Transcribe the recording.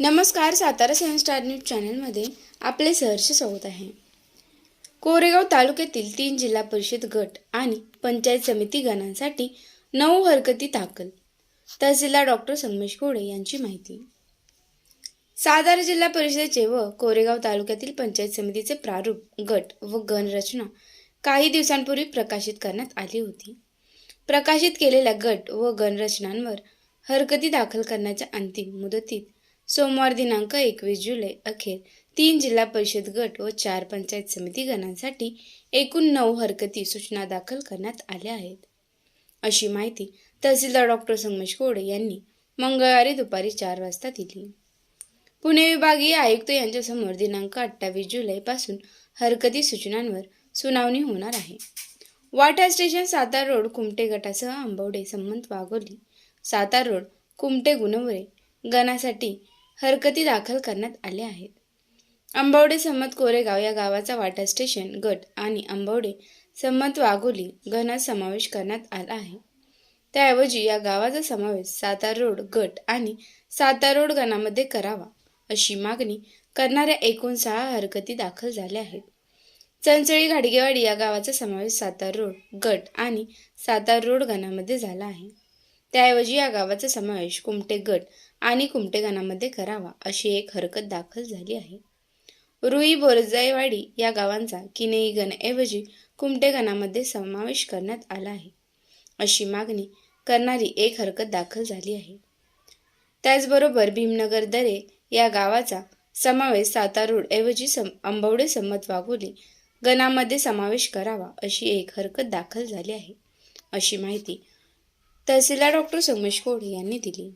नमस्कार सातारा सेवन star news चॅनलमध्ये आपले सहर्ष स्वागत आहे. कोरेगाव तालुक्यातील तीन जिल्हा परिषद गट आणि पंचायत समिती गणांसाठी नऊ हरकती दाखल. तहसीलदार डॉक्टर संगमेश कोडे यांची माहिती. सातारा जिल्हा परिषदेचे व कोरेगाव तालुक्यातील पंचायत समितीचे प्रारूप गट व गणरचना काही दिवसांपूर्वी प्रकाशित करण्यात आली होती. प्रकाशित केलेल्या गट व गणरचनांवर हरकती दाखल करण्याच्या अंतिम मुदतीत सोमवार दिनांक एकवीस जुलै अखेर तीन जिल्हा परिषद गट व चार पंचायत समिती गणांसाठी एकूण नऊ हरकती सूचना दाखल करण्यात आल्या आहेत. अशी माहिती तहसीलदार डॉक्टर संगमेश कोडे यांनी मंगळवारी दुपारी चार वाजता दिली. पुणे विभागीय आयुक्त यांच्यासमोर दिनांक अठ्ठावीस जुलैपासून हरकती सूचनांवर सुनावणी होणार आहे. वाटा स्टेशन सातार रोड कुमटे गटासह आंबवडे संमत वाघोली सातार रोड कुमटे गुणवरे गणासाठी हरकती दाखल करण्यात आल्या आहेत. आंबवडे संमत कोरेगाव या गावाचा वाटा स्टेशन गट आणि आंबवडे संमत वाघोली गणात समावेश करण्यात आला आहे. त्याऐवजी या गावाचा समावेश सातार रोड गट आणि सातारोड रोड गणामध्ये करावा अशी मागणी करणाऱ्या एकूण सहा हरकती दाखल झाल्या आहेत. चंचळी घाडगेवाडी या गावाचा समावेश सातारा रोड गट आणि सातारा रोड गणामध्ये झाला आहे. त्याऐवजी या गावाचा समावेश कुमटे गट आणि कुमटे गणामध्ये करावा अशी एक हरकत दाखल झाली आहे. रुई बोरजाईवाडी या गावांचा किनेई गणऐवजी कुमटे गणामध्ये समावेश करण्यात आला आहे अशी मागणी करणारी एक हरकत दाखल झाली आहे. त्याचबरोबर भीमनगर दरे या गावाचा समावेश सातारा ऐवजी सम आंबवडे संमत वाघोली गणामध्ये समावेश करावा अशी एक हरकत दाखल झाली आहे अशी माहिती तहसीलदार डॉक्टर सोमेश कोडे यांनी दिली.